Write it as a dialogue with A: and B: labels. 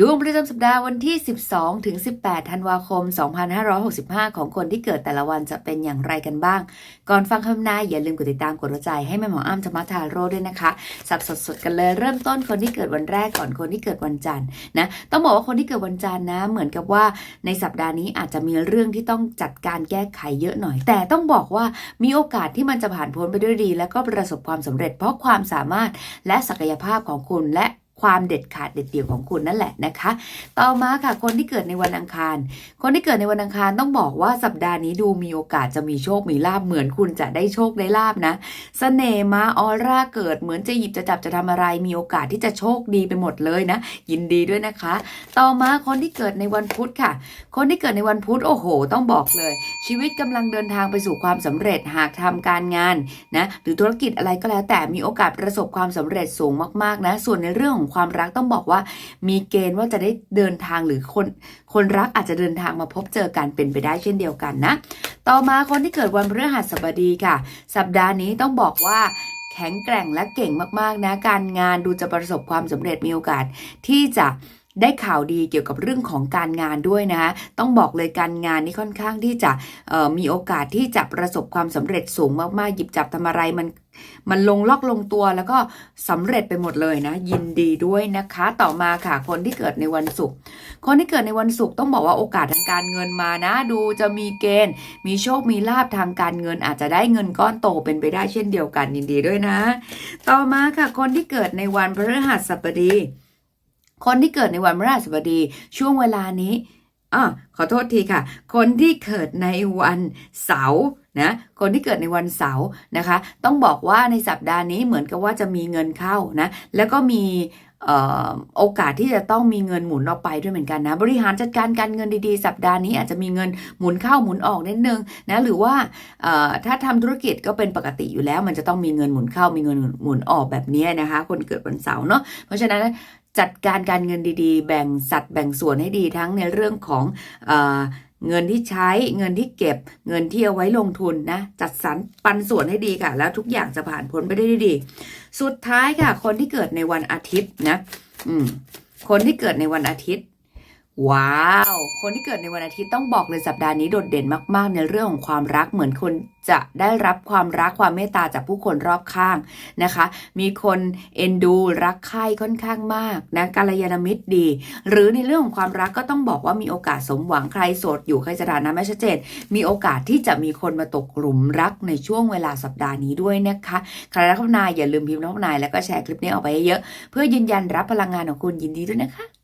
A: ดวงประจำสัปดาห์วันที่ 12 ถึง 18 ธันวาคม 2565 ของคนที่เกิดแต่ละวันจะเป็นอย่างไรกันบ้าง ก่อนฟังคำนายอย่าลืมกดติดตามกดหัวใจให้แม่หมออ้ำธรรมทาโร่ด้วยนะคะ สับสดๆกันเลยเริ่มต้นคนที่เกิดวันแรกก่อนคนที่เกิดวันจันทร์นะ ต้องบอกว่าคนที่เกิดวันจันทร์นะ เหมือนกับว่าในสัปดาห์นี้อาจจะมีเรื่องที่ต้องจัดการแก้ไขเยอะหน่อย แต่ต้องบอกว่ามีโอกาสที่มันจะผ่านพ้นไปด้วยดี และก็ประสบความสำเร็จ เพราะความสามารถและศักยภาพของคุณและ ความเด็ดขาดเด็ดเดี่ยวของคุณนั่นแหละนะคะ ต่อมาค่ะคนที่เกิดในวันอังคาร คนที่เกิดในวันอังคารต้องบอกว่าสัปดาห์นี้ดูมีโอกาสจะมีโชคมีลาบเหมือนคุณจะได้โชคได้ลาบนะสเสน่ห์มาออร่าเกิดเหมือนจะหยิบจะจับจะทำอะไร มีโอกาสที่จะโชคดีไปหมดเลยนะ ยินดีด้วยนะคะ ต่อมาคนที่เกิดในวันพุธค่ะ คนที่เกิดในวันพุธโอ้โห ต้องบอกเลย ชีวิตกำลังเดินทางไปสู่ความสำเร็จหากทำการงานนะหรือธุรกิจอะไรก็แล้วแต่มีโอกาสประสบความสำเร็จสูงมากๆนะส่วนในเรื่องของความรักต้องบอกว่ามีเกณฑ์ว่าจะได้เดินทางหรือคนคนรักอาจจะเดินทางมาพบเจอกันเป็นไปได้เช่นเดียวกันนะ ต่อมาคนที่เกิดวันพฤหัสบดีค่ะ สัปดาห์นี้ต้องบอกว่าแข็งแกร่งและเก่งมากๆนะการงานดูจะประสบความสำเร็จมีโอกาสที่จะได้ข่าวดีเกี่ยวกับเรื่องของการงานด้วยนะ ต้องบอกเลยการงานนี่ค่อนข้างที่จะมีโอกาสที่จะประสบความสำเร็จสูงมากๆ หยิบจับทำอะไรมัน มันลงล็อกลงตัวแล้วก็สำเร็จไปหมดเลยนะ ยินดีด้วยนะคะ ต่อมาค่ะ คนที่เกิดในวันศุกร์คนที่เกิดในวันศุกร์ต้องบอกว่าโอกาสทางการเงินมานะ ดูจะมีเกณฑ์ มีโชคมีลาบทางการเงินอาจจะได้เงินก้อนโตเป็นไปได้เช่นเดียวกันยินดีด้วยนะ ต่อมาค่ะ คนที่เกิดในวันพฤหัสบดี คนที่เกิดในวันพฤหัสบดีช่วงเวลานี้อะขอโทษทีค่ะ คนที่เกิดในวันเสาร์ นะคนที่เกิดในวันเสาร์นะคะ ต้องบอกว่าในสัปดาห์นี้เหมือนกับว่าจะมีเงินเข้านะแล้วก็มีโอกาสที่จะต้องมีเงินหมุนออกไปด้วยเหมือนกันนะ บริหารจัดการการเงินดีๆ สัปดาห์นี้อาจจะมีเงินหมุนเข้าหมุนออกนิดนึงนะหรือว่าถ้าทำธุรกิจก็เป็นปกติอยู่แล้ว มันจะต้องมีเงินหมุนเข้ามีเงินหมุนออกแบบนี้นะคะ คนเกิดวันเสาร์เนาะเพราะฉะนั้นจัดการการเงินดีๆ แบ่งสัดแบ่งส่วนให้ดีทั้งในเรื่องของอ เงินที่ใช้เงินที่เก็บ เงินที่เอาไว้ลงทุนนะจัดสรรปันส่วนให้ดีค่ะ แล้วทุกอย่างจะผ่านพ้นไปได้ดี สุดท้ายค่ะ คนที่เกิดในวันอาทิตย์นะ อืม คนที่เกิดในวันอาทิตย์ ว้าว คนที่เกิดในวันอาทิตย์ต้องบอกเลยสัปดาห์นี้โดดเด่นมาก ๆ ในเรื่องของความรักเหมือนคนจะได้รับความรักความเมตตาจากผู้คนรอบข้างนะคะ มีคนเอ็นดูรักใคร่ค่อนข้างมากนะกัลยาณมิตรดี หรือในเรื่องของความรักก็ต้องบอกว่ามีโอกาสสมหวังใครโสดอยู่ใครสถานะไม่ชัดเจน มีโอกาสที่จะมีคนมาตกหลุมรักในช่วงเวลาสัปดาห์นี้ด้วยนะคะใครรักนายอย่าลืมพิมพ์น้องนายแล้วก็แชร์คลิปนี้ออกไปเยอะเพื่อยืนยันรับพลังงานของคุณยินดีด้วยนะคะ